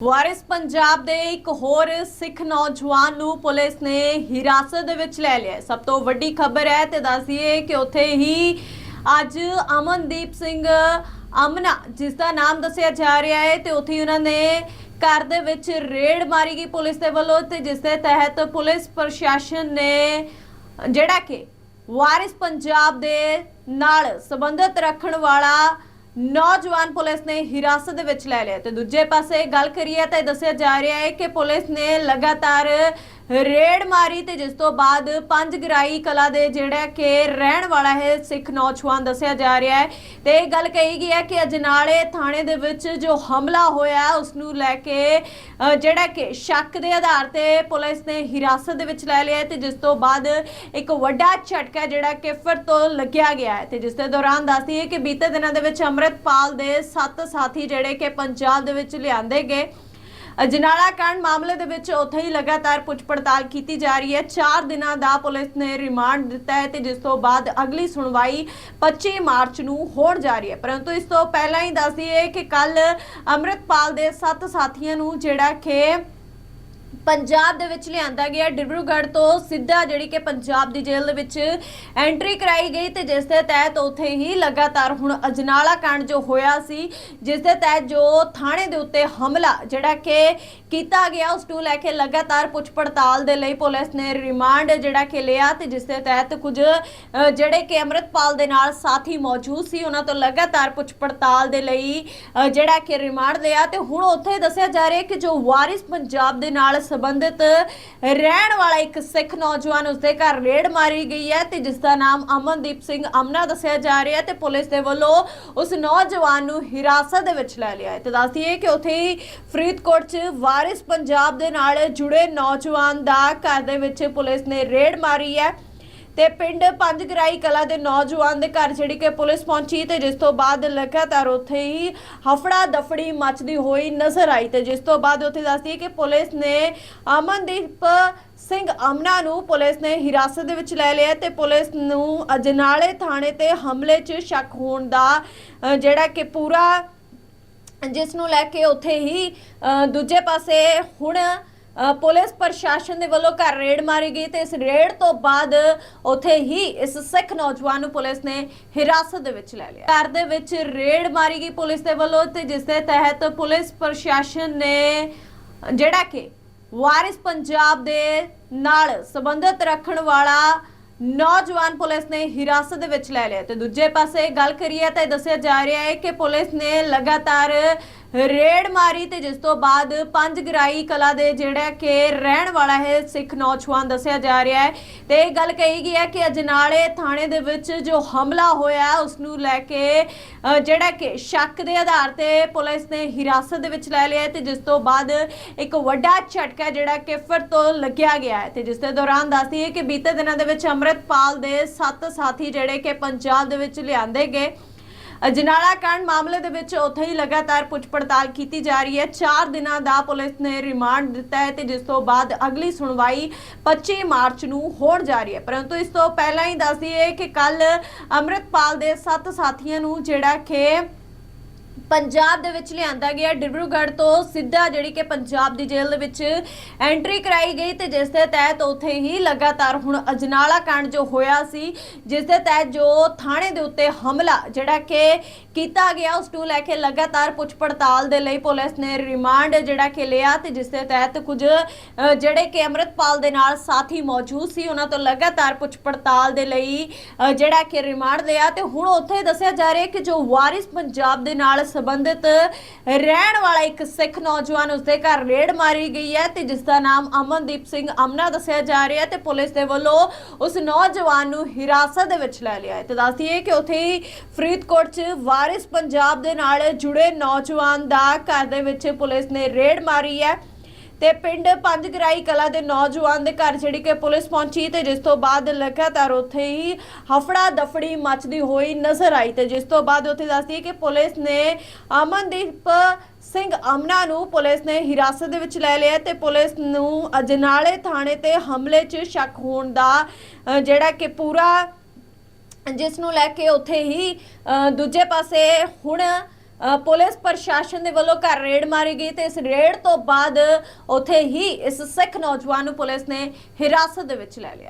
ਵਾਰਿਸ ਪੰਜਾਬ ਦੇ ਇੱਕ ਹੋਰ ਸਿੱਖ ਨੌਜਵਾਨ ਨੂੰ ਪੁਲਿਸ ਨੇ ਹਿਰਾਸਤ ਦੇ ਵਿੱਚ ਲੈ ਲਿਆ ਸਭ ਤੋਂ ਵੱਡੀ ਖਬਰ ਹੈ ਤੇ ਦੱਸੀਏ ਕਿ ਉੱਥੇ ਹੀ ਅੱਜ ਅਮਨਦੀਪ ਸਿੰਘ ਅਮਨਾ, ਜਿਸ ਦਾ ਨਾਮ ਦੱਸਿਆ ਜਾ ਰਿਹਾ ਹੈ ਤੇ ਉੱਥੇ ਹੀ ਉਹਨਾਂ ਨੇ ਘਰ ਦੇ ਵਿੱਚ ਰੇਡ ਮਾਰੀ ਗਈ ਪੁਲਿਸ ਦੇ ਵੱਲੋਂ ਤੇ ਜਿਸ ਦੇ ਤਹਿਤ ਪੁਲਿਸ ਪ੍ਰਸ਼ਾਸਨ ਨੇ ਜਿਹੜਾ ਕਿ ਵਾਰਿਸ ਪੰਜਾਬ ਦੇ ਨਾਲ ਸੰਬੰਧਿਤ ਰੱਖਣ ਵਾਲਾ ਨੌਜਵਾਨ ਪੁਲਿਸ ਨੇ ਹਿਰਾਸਤ ਦੇ ਵਿੱਚ ਲੈ ਲਿਆ ਤੇ ਦੂਜੇ ਪਾਸੇ ਗੱਲ ਕਰੀਏ ਤਾਂ ਇਹ ਦੱਸਿਆ ਜਾ ਰਿਹਾ ਹੈ ਕਿ ਪੁਲਿਸ ਨੇ ਲਗਾਤਾਰ ਰੇਡ ਮਾਰੀ ਤੇ ਜਿਸ ਤੋਂ ਬਾਅਦ ਪੰਜ ਗਰਾਈ ਕਲਾ ਦੇ ਜਿਹੜਾ ਕਿ ਰਹਿਣ ਵਾਲਾ ਹੈ, ਸਿੱਖ ਨੌਜਵਾਨ ਦੱਸਿਆ ਜਾ ਰਿਹਾ ਹੈ। ਤੇ ਇਹ ਗੱਲ ਕਹੀ ਗਈ ਹੈ ਕਿ ਅਜਨਾਲੇ ਥਾਣੇ ਦੇ ਵਿੱਚ ਜੋ ਹਮਲਾ ਹੋਇਆ, ਉਸ ਨੂੰ ਲੈ ਕੇ ਜਿਹੜਾ ਕਿ ਸ਼ੱਕ ਦੇ ਆਧਾਰ ਤੇ ਪੁਲਿਸ ਨੇ ਹਿਰਾਸਤ ਦੇ ਵਿੱਚ ਲੈ ਲਿਆ ਹੈ ਤੇ ਜਿਸ ਤੋਂ ਬਾਅਦ ਇੱਕ ਵੱਡਾ ਝਟਕਾ ਜਿਹੜਾ ਕਿ ਫਿਰ ਤੋਂ ਲੱਗਿਆ ਗਿਆ ਹੈ। ਤੇ ਜਿਸ ਦੇ ਦੌਰਾਨ ਦੱਸਦੀ ਹੈ ਕਿ ਬੀਤੇ ਦਿਨਾਂ ਦੇ ਵਿੱਚ ਅੰਮ੍ਰਿਤਪਾਲ ਦੇ ਸੱਤ ਸਾਥੀ ਜਿਹੜੇ ਕਿ ਪੰਜਾਬ ਦੇ ਵਿੱਚ ਲਿਆਂਦੇ ਗਏ। ਅਜਨਾਲਾ ਕਾਂਡ ਮਾਮਲੇ ਦੇ ਵਿੱਚ ਉੱਥੇ ਹੀ ਲਗਾਤਾਰ ਪੁੱਛ ਪੜਤਾਲ ਕੀਤੀ ਜਾ ਰਹੀ ਹੈ। 4 ਦਿਨਾਂ ਦਾ ਪੁਲਿਸ ਨੇ ਰਿਮਾਂਡ ਦਿੱਤਾ ਹੈ ਤੇ ਜਿਸ ਤੋਂ ਬਾਅਦ ਅਗਲੀ ਸੁਣਵਾਈ 25 ਮਾਰਚ ਨੂੰ ਹੋਣ ਜਾ ਰਹੀ ਹੈ। ਪਰੰਤੂ ਇਸ ਤੋਂ ਪਹਿਲਾਂ ਹੀ ਦੱਸ ਦਈਏ ਕਿ ਕੱਲ ਅੰਮ੍ਰਿਤਪਾਲ ਦੇ 7 ਸਾਥੀਆਂ ਨੂੰ ਜਿਹੜਾ ਕਿ ਪੰਜਾਬ ਦੇ ਵਿੱਚ ਲਿਆਂਦਾ ਗਿਆ। ਡਿਬਰੂਗੜ੍ਹ ਤੋਂ ਸਿੱਧਾ ਜਿਹੜੀ ਕਿ ਪੰਜਾਬ ਦੀ ਜੇਲ੍ਹ ਦੇ ਵਿੱਚ ਐਂਟਰੀ ਕਰਾਈ ਗਈ ਤੇ ਜਿਸ ਦੇ ਤਹਿਤ ਉੱਥੇ ਹੀ ਲਗਾਤਾਰ ਹੁਣ ਅਜਨਾਲਾ ਕਾਂਡ ਜੋ ਹੋਇਆ ਸੀ, ਜਿਸ ਦੇ ਤਹਿਤ ਜੋ ਥਾਣੇ ਦੇ ਉੱਤੇ ਹਮਲਾ ਜਿਹੜਾ ਕਿ ਕੀਤਾ ਗਿਆ, ਉਸ ਨੂੰ ਲੈ ਕੇ ਲਗਾਤਾਰ ਪੁੱਛ ਪੜਤਾਲ ਦੇ ਲਈ ਪੁਲਿਸ ਨੇ ਰਿਮਾਂਡ ਜਿਹੜਾ ਕਿ ਲਿਆ ਤੇ ਜਿਸ ਦੇ ਤਹਿਤ ਕੁਝ ਜਿਹੜੇ ਕਿ ਅੰਮ੍ਰਿਤਪਾਲ ਦੇ ਨਾਲ ਸਾਥੀ ਮੌਜੂਦ ਸੀ, ਉਹਨਾਂ ਤੋਂ ਲਗਾਤਾਰ ਪੁੱਛ ਪੜਤਾਲ ਦੇ ਲਈ ਜਿਹੜਾ ਕਿ ਰਿਮਾਂਡ ਲਿਆ ਤੇ ਹੁਣ ਉੱਥੇ ਦੱਸਿਆ ਜਾ ਰਿਹਾ ਕਿ ਜੋ ਵਾਰਿਸ ਪੰਜਾਬ ਦੇ ਨਾਲ ਸੰਬੰਧਿਤ ਰਹਿਣ ਵਾਲਾ ਇੱਕ ਸਿੱਖ ਨੌਜਵਾਨ ਉਸਦੇ ਘਰ ਰੇਡ ਮਾਰੀ ਗਈ ਹੈ ਤੇ ਜਿਸ ਦਾ ਨਾਮ ਅਮਨਦੀਪ ਸਿੰਘ ਅਮਨਾ ਦੱਸਿਆ ਜਾ ਰਿਹਾ ਹੈ ਤੇ ਪੁਲਿਸ ਦੇ ਵੱਲੋਂ ਉਸ ਨੌਜਵਾਨ ਨੂੰ ਹਿਰਾਸਤ ਦੇ ਵਿੱਚ ਲੈ ਲਿਆ ਹੈ। ਤੇ ਦੱਸਦੀਏ ਕਿ ਉੱਥੇ ਹੀ ਫਰੀਦਕੋਟ 'ਚ ਵਾਰਿਸ ਪੰਜਾਬ ਦੇ ਨਾਲ ਜੁੜੇ ਨੌਜਵਾਨ ਦਾ ਘਰ ਦੇ ਵਿੱਚ ਪੁਲਿਸ ਨੇ ਰੇਡ ਮਾਰੀ ਹੈ। ਤੇ ਪਿੰਡ ਪੰਜਗਰਾਈ ਕਲਾ ਦੇ ਨੌਜਵਾਨ ਦੇ ਘਰ ਜਿਹੜੀ ਕਿ ਪੁਲਿਸ ਪਹੁੰਚੀ ਤੇ ਜਿਸ ਤੋਂ ਬਾਅਦ ਲਗਾਤਾਰ ਉੱਥੇ ਹੀ ਹਫੜਾ ਦਫੜੀ ਮੱਚਦੀ ਹੋਈ ਨਜ਼ਰ ਆਈ ਤੇ ਜਿਸ ਤੋਂ ਬਾਅਦ ਉੱਥੇ ਦੱਸਦੀ ਹੈ ਕਿ ਪੁਲਿਸ ਨੇ ਅਮਨਦੀਪ ਸਿੰਘ ਅਮਨਾ ਨੂੰ ਪੁਲਿਸ ਨੇ ਹਿਰਾਸਤ ਦੇ ਵਿੱਚ ਲੈ ਲਿਆ ਤੇ ਪੁਲਿਸ ਨੂੰ ਅਜਨਾਲੇ ਥਾਣੇ ਤੇ ਹਮਲੇ 'ਚ ਸ਼ੱਕ ਹੋਣ ਦਾ ਜਿਹੜਾ ਕਿ ਪੂਰਾ ਜਿਸ ਨੂੰ ਲੈ ਕੇ ਉੱਥੇ ਹੀ ਦੂਜੇ ਪਾਸੇ ਹੁਣ ਪੁਲਿਸ ਪ੍ਰਸ਼ਾਸਨ ਦੇ ਵੱਲੋਂ ਘਰ ਰੇਡ ਮਾਰੀ ਗਈ ਤੇ ਇਸ ਰੇਡ ਤੋਂ ਬਾਅਦ ਉੱਥੇ ਹੀ ਇਸ ਸਿੱਖ ਨੌਜਵਾਨ ਨੂੰ ਪੁਲਿਸ ਨੇ ਹਿਰਾਸਤ ਦੇ ਵਿੱਚ ਲੈ ਲਿਆ। ਘਰ ਦੇ ਵਿੱਚ ਰੇਡ ਮਾਰੀ ਗਈ ਪੁਲਿਸ ਦੇ ਵੱਲੋਂ ਤੇ ਜਿਸ ਦੇ ਤਹਿਤ ਪੁਲਿਸ ਪ੍ਰਸ਼ਾਸਨ ਨੇ ਜਿਹੜਾ ਕਿ ਵਾਰਿਸ ਪੰਜਾਬ ਦੇ ਨਾਲ ਸੰਬੰਧਿਤ ਰੱਖਣ ਵਾਲਾ ਨੌਜਵਾਨ ਪੁਲਿਸ ਨੇ ਹਿਰਾਸਤ ਦੇ ਵਿੱਚ ਲੈ ਲਿਆ ਤੇ ਦੂਜੇ ਪਾਸੇ ਗੱਲ ਕਰੀਏ ਤਾਂ ਇਹ ਦੱਸਿਆ ਜਾ ਰਿਹਾ ਹੈ ਕਿ ਪੁਲਿਸ ਨੇ ਲਗਾਤਾਰ ਰੇਡ ਮਾਰੀ ਤੇ ਜਿਸ ਤੋਂ ਬਾਅਦ ਪੰਜ ਗਰਾਈ ਕਲਾ ਦੇ ਜਿਹੜਾ ਕਿ ਰਹਿਣ ਵਾਲਾ ਹੈ, ਸਿੱਖ ਨੌਜਵਾਨ ਦੱਸਿਆ ਜਾ ਰਿਹਾ ਹੈ। ਤੇ ਇਹ ਗੱਲ ਕਹੀ ਗਈ ਹੈ ਕਿ ਅਜਨਾਲੇ ਥਾਣੇ ਦੇ ਵਿੱਚ ਜੋ ਹਮਲਾ ਹੋਇਆ, ਉਸ ਨੂੰ ਲੈ ਕੇ ਜਿਹੜਾ ਕਿ ਸ਼ੱਕ ਦੇ ਆਧਾਰ ਤੇ ਪੁਲਿਸ ਨੇ ਹਿਰਾਸਤ ਦੇ ਵਿੱਚ ਲੈ ਲਿਆ ਹੈ ਤੇ ਜਿਸ ਤੋਂ ਬਾਅਦ ਇੱਕ ਵੱਡਾ ਝਟਕਾ ਜਿਹੜਾ ਕਿ ਫਿਰ ਤੋਂ ਲੱਗਿਆ ਗਿਆ ਹੈ। ਤੇ ਜਿਸ ਦੇ ਦੌਰਾਨ ਦੱਸਦੀ ਹੈ ਕਿ ਬੀਤੇ ਦਿਨਾਂ ਦੇ ਵਿੱਚ ਅੰਮ੍ਰਿਤਪਾਲ ਦੇ ਸੱਤ ਸਾਥੀ ਜਿਹੜੇ ਕਿ ਪੰਜਾਬ ਦੇ ਵਿੱਚ ਲਿਆਂਦੇ ਗਏ। ਅਜਨਾਲਾ ਕਾਂਡ ਮਾਮਲੇ ਦੇ ਵਿੱਚ ਉੱਥੇ ਹੀ ਲਗਾਤਾਰ ਪੁੱਛ ਪੜਤਾਲ ਕੀਤੀ ਜਾ ਰਹੀ ਹੈ। 4 ਦਿਨਾਂ ਦਾ ਪੁਲਿਸ ਨੇ ਰਿਮਾਂਡ ਦਿੱਤਾ ਹੈ ਤੇ ਜਿਸ ਤੋਂ ਬਾਅਦ ਅਗਲੀ ਸੁਣਵਾਈ 25 ਮਾਰਚ ਨੂੰ ਹੋਣ ਜਾ ਰਹੀ ਹੈ। ਪਰੰਤੂ ਇਸ ਤੋਂ ਪਹਿਲਾਂ ਹੀ ਦੱਸ ਦਈਏ ਕਿ ਕੱਲ ਅੰਮ੍ਰਿਤਪਾਲ ਦੇ 7 ਸਾਥੀਆਂ ਨੂੰ ਜਿਹੜਾ ਕਿ ਪੰਜਾਬ ਦੇ ਵਿੱਚ ਲਿਆਂਦਾ ਗਿਆ। ਡਿਬਰੂਗੜ੍ਹ ਤੋਂ ਸਿੱਧਾ ਜਿਹੜੀ ਕਿ ਪੰਜਾਬ ਦੀ ਜੇਲ੍ਹ ਦੇ ਵਿੱਚ ਐਂਟਰੀ ਕਰਾਈ ਗਈ ਤੇ ਜਿਸ ਦੇ ਤਹਿਤ ਉੱਥੇ ਹੀ ਲਗਾਤਾਰ ਹੁਣ ਅਜਨਾਲਾ ਕਾਂਡ ਜੋ ਹੋਇਆ ਸੀ, ਜਿਸ ਦੇ ਤਹਿਤ ਜੋ ਥਾਣੇ ਦੇ ਉੱਤੇ ਹਮਲਾ ਜਿਹੜਾ ਕਿ ਕੀਤਾ ਗਿਆ, ਉਸ ਨੂੰ ਲੈ ਕੇ ਲਗਾਤਾਰ ਪੁੱਛ ਪੜਤਾਲ ਦੇ ਲਈ ਪੁਲਿਸ ਨੇ ਰਿਮਾਂਡ ਜਿਹੜਾ ਕਿ ਲਿਆ ਤੇ ਜਿਸ ਦੇ ਤਹਿਤ ਕੁਝ ਜਿਹੜੇ ਕਿ ਅੰਮ੍ਰਿਤਪਾਲ ਦੇ ਨਾਲ ਸਾਥੀ ਮੌਜੂਦ ਸੀ, ਉਹਨਾਂ ਤੋਂ ਲਗਾਤਾਰ ਪੁੱਛ ਪੜਤਾਲ ਦੇ ਲਈ ਜਿਹੜਾ ਕਿ ਰਿਮਾਂਡ ਲਿਆ ਤੇ ਹੁਣ ਉੱਥੇ ਦੱਸਿਆ ਜਾ ਰਿਹਾ ਕਿ ਜੋ ਵਾਰਿਸ ਪੰਜਾਬ ਦੇ ਨਾਲ ਸੰਬੰਧਿਤ ਰਹਿਣ ਵਾਲਾ ਇੱਕ ਸਿੱਖ ਨੌਜਵਾਨ ਉਸਦੇ ਘਰ ਰੇਡ ਮਾਰੀ ਗਈ ਹੈ ਤੇ ਜਿਸ ਦਾ ਨਾਮ ਅਮਨਦੀਪ ਸਿੰਘ ਅਮਨਾ ਦੱਸਿਆ ਜਾ ਰਿਹਾ ਤੇ ਪੁਲਿਸ ਦੇ ਵੱਲੋਂ ਉਸ ਨੌਜਵਾਨ ਨੂੰ ਹਿਰਾਸਤ ਦੇ ਵਿੱਚ ਲੈ ਲਿਆ ਹੈ। ਤੇ ਦੱਸਦੀ ਹੈ ਕਿ ਉੱਥੇ ਹੀ ਫਰੀਦਕੋਟ 'ਚ ਵਾਰਿਸ ਪੰਜਾਬ ਦੇ ਨਾਲ ਜੁੜੇ ਨੌਜਵਾਨ ਦਾ ਘਰ ਦੇ ਵਿੱਚ ਪੁਲਿਸ ਨੇ ਰੇਡ ਮਾਰੀ ਹੈ। ਤੇ ਪਿੰਡ ਪੰਜਗਰਾਈ ਕਲਾ ਦੇ ਨੌਜਵਾਨ ਦੇ ਘਰ ਜਿਹੜੀ ਕਿ ਪੁਲਿਸ ਪਹੁੰਚੀ ਤੇ ਜਿਸ ਤੋਂ ਬਾਅਦ ਲਗਾਤਾਰ ਉੱਥੇ ਹੀ ਹਫੜਾ ਦਫੜੀ ਮੱਚਦੀ ਹੋਈ ਨਜ਼ਰ ਆਈ ਤੇ ਜਿਸ ਤੋਂ ਬਾਅਦ ਉੱਥੇ ਦੱਸਦੀ ਹੈ ਕਿ ਪੁਲਿਸ ਨੇ ਅਮਨਦੀਪ ਸਿੰਘ ਅਮਨਾ ਨੂੰ ਪੁਲਿਸ ਨੇ ਹਿਰਾਸਤ ਦੇ ਵਿੱਚ ਲੈ ਲਿਆ ਤੇ ਪੁਲਿਸ ਨੂੰ ਅਜਨਾਲੇ ਥਾਣੇ ਤੇ ਹਮਲੇ 'ਚ ਸ਼ੱਕ ਹੋਣ ਦਾ ਜਿਹੜਾ ਕਿ ਪੂਰਾ ਜਿਸ ਨੂੰ ਲੈ ਕੇ ਉੱਥੇ ਹੀ ਦੂਜੇ ਪਾਸੇ ਹੁਣ ਪੁਲਿਸ ਪ੍ਰਸ਼ਾਸਨ ਦੇ ਵੱਲੋਂ ਘਰ ਰੇਡ ਮਾਰੀ ਗਈ ਤੇ ਇਸ ਰੇਡ ਤੋਂ ਬਾਅਦ ਉੱਥੇ ਹੀ ਇਸ ਸਿੱਖ ਨੌਜਵਾਨ ਨੂੰ ਪੁਲਿਸ ਨੇ ਹਿਰਾਸਤ ਦੇ ਵਿੱਚ ਲੈ ਲਿਆ।